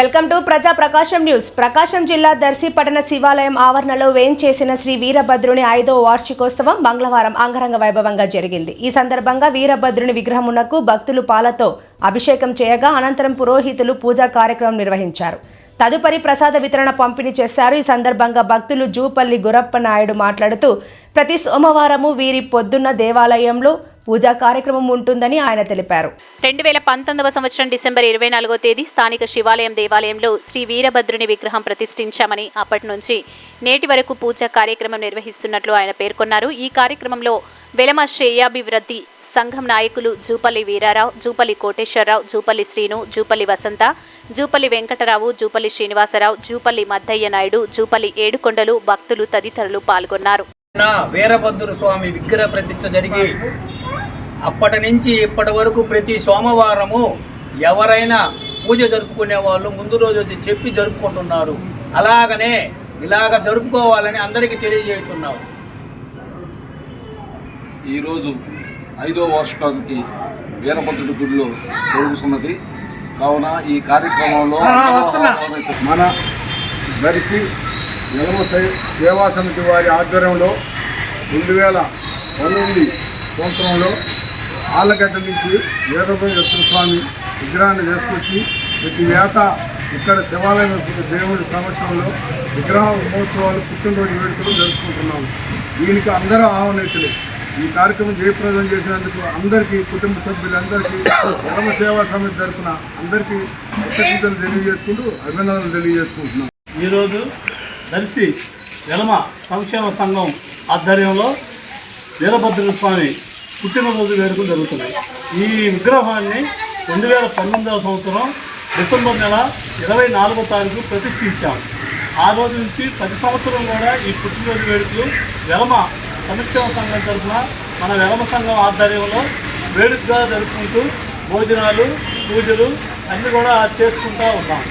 Welcome to ప్రజా ప్రకాశం news. ప్రకాశం జిల్లా దర్శిపట్టణ శివాలయం ఆవరణలో వేంచేసిన శ్రీ వీరభద్రుని ఐదో వార్షికోత్సవం మంగళవారం అంగరంగ వైభవంగా జరిగింది. ఈ సందర్భంగా వీరభద్రుని విగ్రహమునకు భక్తులు పాలతో అభిషేకం చేయగా అనంతరం పురోహితులు పూజా కార్యక్రమం నిర్వహించారు. తదుపరి ప్రసాద వితరణ పంపిణీ చేశారు. ఈ సందర్భంగా భక్తులు జూపల్లి గురప్ప నాయుడు మాట్లాడుతూ ప్రతి సోమవారము వీరి పొద్దున్న దేవాలయంలో పూజా కార్యక్రమం ఉంటుందని ఆయన తెలిపారు. రెండు వేల పంతొమ్మిదవ సంవత్సరం డిసెంబర్ ఇరవై నాలుగో తేదీ స్థానిక శివాలయం దేవాలయంలో శ్రీ వీరభద్రుని విగ్రహం ప్రతిష్ఠించామని అప్పటి నుంచి నేటి వరకు పూజా కార్యక్రమం నిర్వహిస్తున్నట్లు ఆయన పేర్కొన్నారు. ఈ కార్యక్రమంలో వెలమ శ్రేయాభివృద్ధి సంఘం నాయకులు జూపల్లి వీరారావు జూపల్లి కోటేశ్వరరావు జూపల్లి శ్రీను జూపల్లి వసంత జూపల్లి వెంకటరావు జూపల్లి శ్రీనివాసరావు జూపల్లి మద్దయ్య నాయుడు జూపల్లి ఏడుకొండలు భక్తులు తదితరులు పాల్గొన్నారు. నా వీరభద్ర స్వామి విగ్రహ ప్రతిష్ఠ జరిగి అప్పటి నుంచి ఇప్పటి వరకు ప్రతి సోమవారము ఎవరైనా పూజ జరుపుకునే వాళ్ళు ముందు రోజు వచ్చి చెప్పి జరుపుకుంటున్నారు. అలాగనే ఇలాగ జరుపుకోవాలని అందరికీ తెలియజేస్తున్నాం. ఈరోజు ఐదో వార్షికానికి వీరభద్రుడి గుడిలో జరుగుతున్నది. కావున ఈ కార్యక్రమంలో మన దర్శి నిలమ సే- సేవా సమితి వారి ఆధ్వర్యంలో రెండు వేల పంతొమ్మిది సంవత్సరంలో ఆళ్ళగడ్డ నుంచి వీరభద్ర స్వామి విగ్రహాన్ని వేసుకొచ్చి ప్రతి వేట ఇక్కడ శివాలయం దేవుడి సమక్షంలో విగ్రహ మహోత్సవాలు పుట్టినరోజు వేడుకలు జరుపుకుంటున్నాము. దీనికి అందరూ ఆహ్వానితులే. ఈ కార్యక్రమం జయప్రదం చేసినందుకు అందరికీ కుటుంబ సభ్యులందరికీ ధర్మ సేవా సమితి తరఫున అందరికీ కృతజ్ఞతలు తెలియజేసుకుంటూ అభినందనలు తెలియజేసుకుంటున్నాం. ఈరోజు దర్శి వెలమ సంక్షేమ సంఘం ఆధ్వర్యంలో వీరభద్ర స్వామి పుట్టినరోజు వేడుకలు జరుగుతున్నాయి. ఈ విగ్రహాన్ని రెండు వేల పంతొమ్మిదవ సంవత్సరం డిసెంబర్ నెల ఇరవై నాలుగో తారీఖు ప్రతిష్ఠించాము ఆ రోజు నుంచి ప్రతి సంవత్సరం కూడా ఈ పుట్టినరోజు వేడుకలు వెలమ సంక్షేమ సంఘం తరఫున మన వెలమ సంఘం ఆధ్వర్యంలో వేడుకగా జరుపుకుంటూ భోజనాలు పూజలు అన్నీ కూడా చేసుకుంటూ ఉన్నాం.